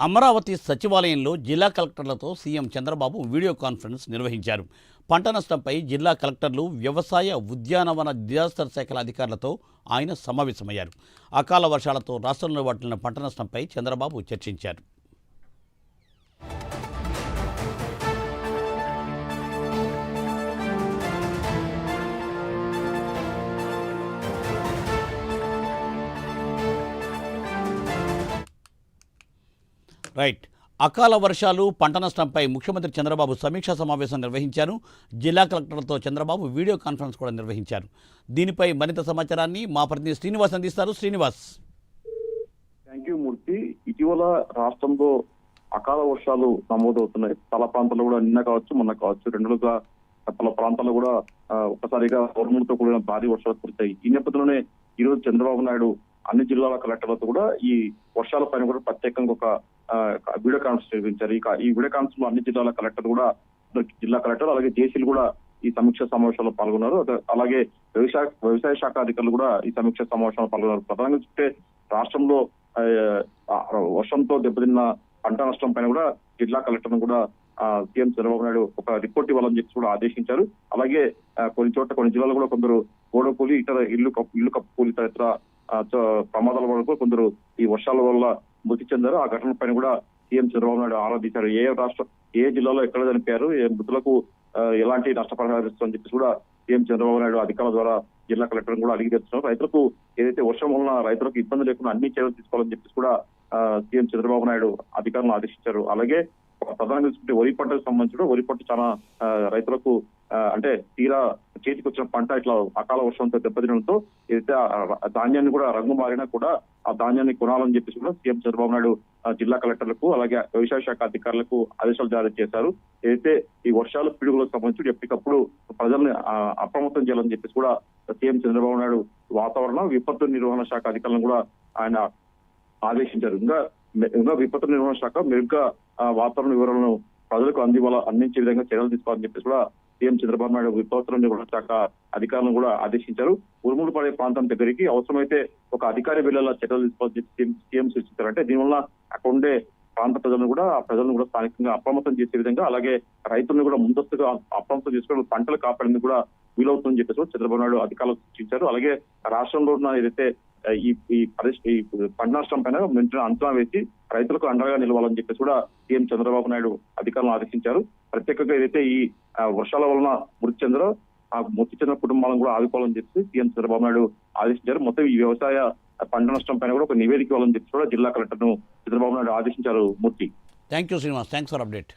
అమరావతి సచివాలయంలో జిల్లా కలెక్టర్లతో సీఎం చంద్రబాబు వీడియో కాన్ఫరెన్స్ నిర్వహించారు. పంట నష్టంపై జిల్లా కలెక్టర్లు వ్యవసాయ ఉద్యానవన డిజాస్టర్ శాఖల అధికారులతో ఆయన సమావేశమయ్యారు. అకాల వర్షాలతో రాష్ట్రంలో వాటిల్లిన పంట నష్టంపై చంద్రబాబు చర్చించారు. రైట్. అకాల వర్షాలు పంట నష్టంపై ముఖ్యమంత్రి చంద్రబాబు సమీక్షా సమావేశం నిర్వహించారు. జిల్లా కలెక్టర్లతో చంద్రబాబు వీడియో కాన్ఫరెన్స్ కూడా నిర్వహించారు. దీనిపై మరింత సమాచారాన్ని మా ప్రతినిధి శ్రీనివాస్ అందిస్తారు. శ్రీనివాస్. Thank you Murthy. ఇటీవల రాష్ట్రంలో అకాల వర్షాలు నమోదవుతున్నాయి. చాలా ప్రాంతాల్లో కూడా నిన్న కావచ్చు మొన్న కావచ్చు. రెండుగా పల పలు ప్రాంతాల్లో కూడా ఒకసారిగా ఒక్కసారిగా ఉరుములతో కూడిన భారీ వర్షాలు కురిశాయి. ఈ నేపథ్యంలోనే ఈ రోజు చంద్రబాబు నాయుడు అన్ని జిల్లాల కలెక్టర్లతో కూడా ఈ వర్షాల పైన కూడా ప్రత్యేకంగా ఒక వీడియో కాన్ఫరెన్స్ నిర్వహించారు. ఇక ఈ వీడియో కాన్ఫరెన్స్లో అన్ని జిల్లాల కలెక్టర్ కూడా జిల్లా కలెక్టర్ అలాగే జేసీలు కూడా ఈ సమీక్ష సమావేశంలో పాల్గొన్నారు. అలాగే వ్యవసాయ వ్యవసాయ శాఖ అధికారులు కూడా ఈ సమీక్ష సమావేశంలో పాల్గొన్నారు. ప్రధానంగా చూస్తే రాష్ట్రంలో వర్షంతో దెబ్బతిన్న పంట నష్టం పైన కూడా జిల్లా కలెక్టర్ కూడా సీఎం చంద్రబాబు నాయుడు ఒక రిపోర్ట్ ఇవ్వాలని చెప్పి కూడా ఆదేశించారు. అలాగే కొన్ని చోట్ల కొన్ని జిల్లాలు కూడా కొందరు గోడ కూలి ఇతర ఇల్లు ఇల్లు కప్పు కూలి ఇతర ప్రమాదాల వరకు కొందరు ఈ వర్షాల వల్ల మృతి చెందారు. ఆ ఘటన పైన కూడా సీఎం చంద్రబాబు నాయుడు ఆరాధించారు. ఏ రాష్ట్ర ఏ జిల్లాలో ఎక్కడ చనిపోయారు ఏ మృతులకు ఎలాంటి నష్టపరిహారం ఇస్తుందని చెప్పేసి కూడా సీఎం చంద్రబాబు నాయుడు అధికారుల ద్వారా జిల్లా కలెక్టర్ కూడా అడిగి తెస్తున్నారు రైతులకు ఏదైతే వర్షం వలన రైతులకు ఇబ్బంది లేకుండా అన్ని చర్యలు తీసుకోవాలని చెప్పేసి కూడా ఆ, సీఎం చంద్రబాబు నాయుడు అధికారులను ఆదేశించారు. అలాగే ప్రధానంగా చూసుకుంటే వరి పంటకు సంబంధించి వరి పంట చాలా రైతులకు అంటే తీరా చేతికి వచ్చిన పంట ఇట్లా అకాల వర్షంతో దెబ్బతినడంతో ఏదైతే ధాన్యాన్ని కూడా రంగు మారినా కూడా ఆ ధాన్యాన్ని కొనాలని చెప్పేసి కూడా సీఎం చంద్రబాబు నాయుడు జిల్లా కలెక్టర్లకు అలాగే వ్యవసాయ శాఖ అధికారులకు ఆదేశాలు జారీ చేశారు. ఏదైతే ఈ వర్షాలు పిడుగులకు సంబంధించి ఎప్పటికప్పుడు ప్రజల్ని ఆ, అప్రమత్తం చేయాలని చెప్పేసి కూడా సీఎం చంద్రబాబు నాయుడు వాతావరణ విపత్తు నిర్వహణ శాఖ అధికారులను కూడా ఆయన ఆదేశించారు. ఇంకా ఇంకా విపత్తు నిర్వహణ శాఖ మెరుగ్గా ఆ, వాతావరణ వివరాలను ప్రజలకు అందివాల అందించే విధంగా చర్యలు తీసుకోవాలని చెప్పేసి కూడా సీఎం చంద్రబాబు నాయుడు విపత్తు నిర్వహణ శాఖ అధికారులను కూడా ఆదేశించారు. ఉరుములు పడే ప్రాంతం దగ్గరికి అవసరమైతే ఒక అధికారి వెళ్ళేలా చర్యలు తీసుకోవాలని సీఎం- సీఎం సూచించారు అంటే దీనివల్ల అక్కడ ఉండే ప్రాంత ప్రజలను కూడా ఆ ప్రజలను కూడా స్థానికంగా అప్రమత్తం చేసే విధంగా అలాగే రైతులను కూడా ముందస్తుగా అప్రమత్తం చేసుకుని పంటలు కాపాడేందుకు కూడా వీలవుతుందని చెప్పేసి చంద్రబాబు నాయుడు అధికారులు సూచించారు. అలాగే రాష్ట్రంలో ఉన్న ఏదైతే ఈ ఈ పరిస్థితి ఈ పంట నష్టం పైన వెంటనే అంచనా వేసి రైతులకు అండగా నిలవాలని చెప్పేసి కూడా సీఎం చంద్రబాబు నాయుడు అధికారులను ఆదేశించారు. ప్రత్యేకంగా ఏదైతే ఈ వర్షాల వలన మృతి చెందరో ఆ మృతి చెందిన కుటుంబాలను కూడా ఆదుకోవాలని చెప్పి సీఎం చంద్రబాబు నాయుడు ఆదేశించారు. మొత్తం ఈ వ్యవసాయ పంట నష్టం పైన కూడా ఒక నివేదిక ఇవ్వాలని చెప్పి కూడా జిల్లా కలెక్టర్ను చంద్రబాబు నాయుడు ఆదేశించారు Murthy. Thank you Srinivas thanks for update